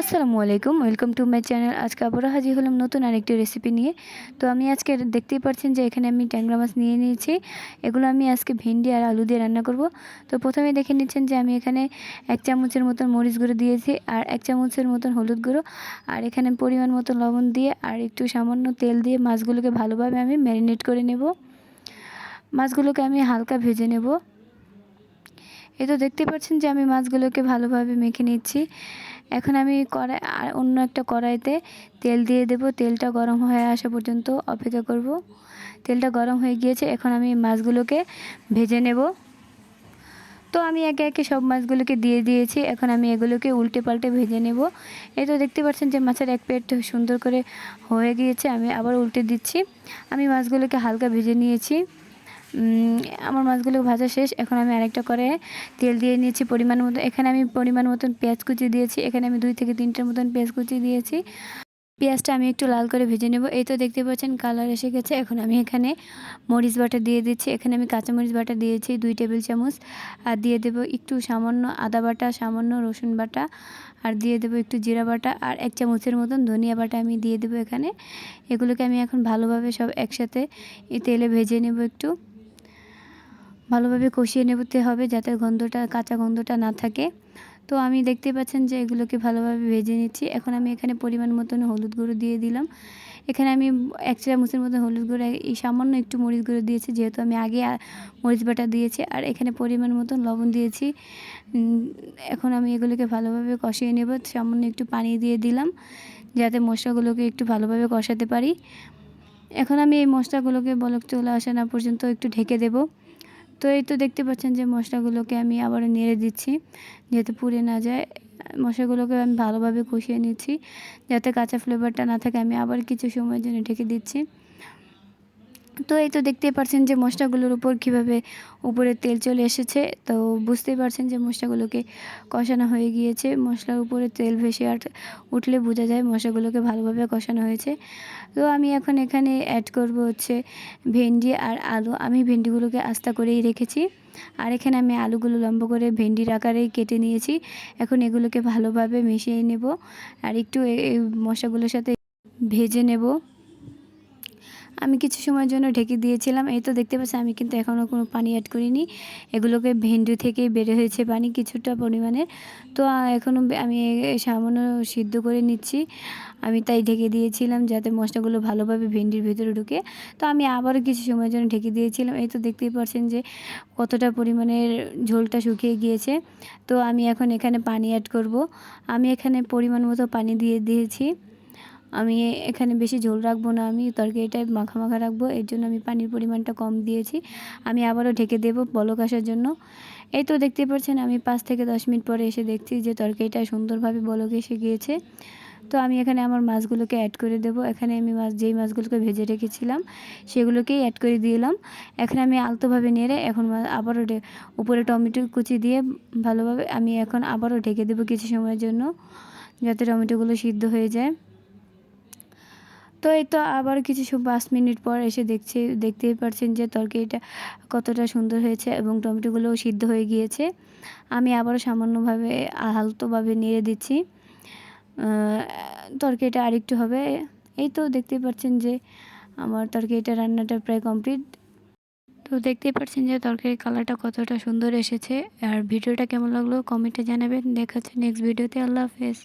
আসসালামু আলাইকুম, welcome to my channel. আজকে আবারও হাজির হলাম নতুন আরেকটি রেসিপি নিয়ে। তো আমি আজকে দেখতেই পাচ্ছেন যে এখানে আমি ট্যাংরা মাছ নিয়ে নিয়েছি। এগুলো আমি আজকে ভেন্ডি আর আলু দিয়ে রান্না করব। তো প্রথমে দেখে নিচ্ছেন যে আমি এখানে এক চামচের মতন মরিচ গুঁড়ো দিয়েছি আর এক চামচের মতন হলুদ গুঁড়ো। আর এখানে পরিমাণ মতো লবণ দিয়ে আর একটু সামান্য তেল দিয়ে মাছগুলোকে ভালোভাবে আমি ম্যারিনেট করে নেব। মাছগুলোকে আমি হালকা ভেজে নেব। এ তো দেখতে পাচ্ছেন যে আমি মাছগুলোকে ভালোভাবে মেখে নিচ্ছি। এখন আমি কড়াই, আর অন্য একটা কড়াইতে তেল দিয়ে দেব। তেলটা গরম হয়ে আসা পর্যন্ত অপেক্ষা করব। তেলটা গরম হয়ে গিয়েছে, এখন আমি মাছগুলোকে ভেজে নেব। তো আমি একে একে সব মাছগুলোকে দিয়ে দিয়েছি, এখন আমি এগুলোকে উল্টে পাল্টে ভেজে নেব। এই তো দেখতে পাচ্ছেন যে মাছের এক প্লেট সুন্দর করে হয়ে গিয়েছে, আমি আবার উল্টে দিচ্ছি। আমি মাছগুলোকে হালকা ভেজে নিয়েছি। আমার মাছগুলো ভাজা শেষ। এখন আমি আরেকটা করে তেল দিয়ে নিয়েছি পরিমাণ মতো। এখানে আমি পরিমাণ মতন পেঁয়াজ কুচি দিয়েছি। এখানে আমি দুই থেকে তিনটার মতন পেঁয়াজ কুচি দিয়েছি। পেঁয়াজটা আমি একটু লাল করে ভেজে নেব। এই তো দেখতে পাচ্ছেন কালার এসে গেছে। এখন আমি এখানে মরিচ বাটা দিয়ে দিচ্ছি। এখানে আমি কাঁচামরিচ বাটা দিয়েছি, দুই টেবিল চামচ। আর দিয়ে দেবো একটু সামান্য আদা বাটা, সামান্য রসুন বাটা। আর দিয়ে দেবো একটু জিরা বাটা। আর এক চামচের মতন ধনিয়া বাটা আমি দিয়ে দেবো এখানে। এগুলোকে আমি এখন ভালোভাবে সব একসাথে তেলে ভেজে নেব একটু। ভালোভাবে কষিয়ে নেবতে হবে যাতে গন্ধটা, কাঁচা গন্ধটা না থাকে। তো আমি দেখতে পাচ্ছেন যে এগুলোকে ভালোভাবে ভেজে নিচ্ছি। এখন আমি এখানে পরিমাণ মতন হলুদ গুঁড়ো দিয়ে দিলাম। এখানে আমি এক চামচের মতো হলুদ গুঁড়ো, এই সামান্য একটু মরিচ গুঁড়ো দিয়েছি, যেহেতু আমি আগে মরিচ বাটা দিয়েছি। আর এখানে পরিমাণ মতন লবণ দিয়েছি। এখন আমি এগুলোকে ভালোভাবে কষিয়ে নেব। সামান্য একটু পানি দিয়ে দিলাম, যাতে মশলাগুলোকে একটু ভালোভাবে কষাতে পারি। এখন আমি এই মশলাগুলোকে বলক চলে আসা না পর্যন্ত একটু ঢেকে দেবো। তো এই তো দেখতে পাচ্ছেন যে মশলাগুলোকে আমি আবার নেড়ে দিচ্ছি। যাতে পুড়ে না যায়, মশলাগুলোকে আমি ভালোভাবে কষিয়ে নিচ্ছি। যাতে কাঁচা ফ্লেভারটা না থাকে, আমি আবার কিছু সময়ের জন্য ঢেকে দিচ্ছি। তো এই তো দেখতেই পারছেন যে মশলাগুলোর উপর কীভাবে উপরে তেল চলে এসেছে। তো বুঝতেই পারছেন যে মশলাগুলোকে কষানো হয়ে গিয়েছে। মশলার উপরে তেল ভেসে আর উঠলে বোঝা যায় মশলাগুলোকে ভালোভাবে কষানো হয়েছে। তো আমি এখন এখানে অ্যাড করব হচ্ছে ভেন্ডি আর আলু। আমি ভেন্ডিগুলোকে আস্তা করেই রেখেছি। আর এখানে আমি আলুগুলো লম্বা করে ভেন্ডির আকারেই কেটে নিয়েছি। এখন এগুলোকে ভালোভাবে মিশিয়ে নেব। আর একটু এই মশলাগুলোর সাথে ভেজে নেব। আমি কিছু সময়ের জন্য ঢেকে দিয়েছিলাম। এই তো দেখতে পাচ্ছি আমি কিন্তু এখনও কোনো পানি অ্যাড করিনি। এগুলোকে ভেন্ডি থেকে বেড়ে হয়েছে পানি কিছুটা পরিমাণের। তো এখনও আমি সামান্য সিদ্ধ করে নিচ্ছি। আমি তাই ঢেকে দিয়েছিলাম যাতে মশলাগুলো ভালোভাবে ভেন্ডির ভেতরে ঢুকে। তো, আমি আবারও কিছু সময়ের জন্য ঢেকে দিয়েছিলাম। এই তো দেখতেই পাচ্ছেন যে কতটা পরিমাণের ঝোলটা শুকিয়ে গিয়েছে। তো, আমি এখন এখানে পানি অ্যাড করব। আমি এখানে পরিমাণ মতো পানি দিয়ে দিয়েছি। আমি এখানে বেশি ঝোল রাখব না, আমি তরকারিটায় মাখা মাখা রাখব, এর জন্য আমি পানির পরিমাণটা কম দিয়েছি। আমি আবারও ঢেকে দেবো বলক আসার জন্য। এই তো দেখতে পাচ্ছেন, আমি পাঁচ থেকে দশ মিনিট পরে এসে দেখছি যে তরকারিটা সুন্দরভাবে বলক এসে গিয়েছে। তো আমি এখানে আমার মাছগুলোকে অ্যাড করে দেব। এখানে আমি মাছ, যেই মাছগুলোকে ভেজে রেখেছিলাম, সেগুলোকেই অ্যাড করে দিলাম। এখানে আমি আলতোভাবে নেড়ে এখন আবারও উপরে টমেটো কুচি দিয়ে ভালোভাবে আমি এখন আবারও ঢেকে দেবো কিছু সময়ের জন্য, যাতে টমেটোগুলো সিদ্ধ হয়ে যায়। তো এই তো আবার কিছু পাঁচ মিনিট পর এসে দেখছি, দেখতেই পারছেন যে তরকারিটা কতটা সুন্দর হয়েছে এবং টমেটোগুলোও সিদ্ধ হয়ে গিয়েছে। আমি আবারও সামান্যভাবে হালতোভাবে নেড়ে দিচ্ছি। তরকারিটা আরেকটু হবে। এই তো দেখতেই পাচ্ছেন যে আমার তরকারিটা রান্নাটা প্রায় কমপ্লিট। তো দেখতেই পাচ্ছেন যে তরকারির কালারটা কতটা সুন্দর এসেছে। আর ভিডিওটা কেমন লাগল কমেন্টে জানাবেন। দেখাচ্ছে নেক্সট ভিডিওতে আল্লাহ হাফেজ।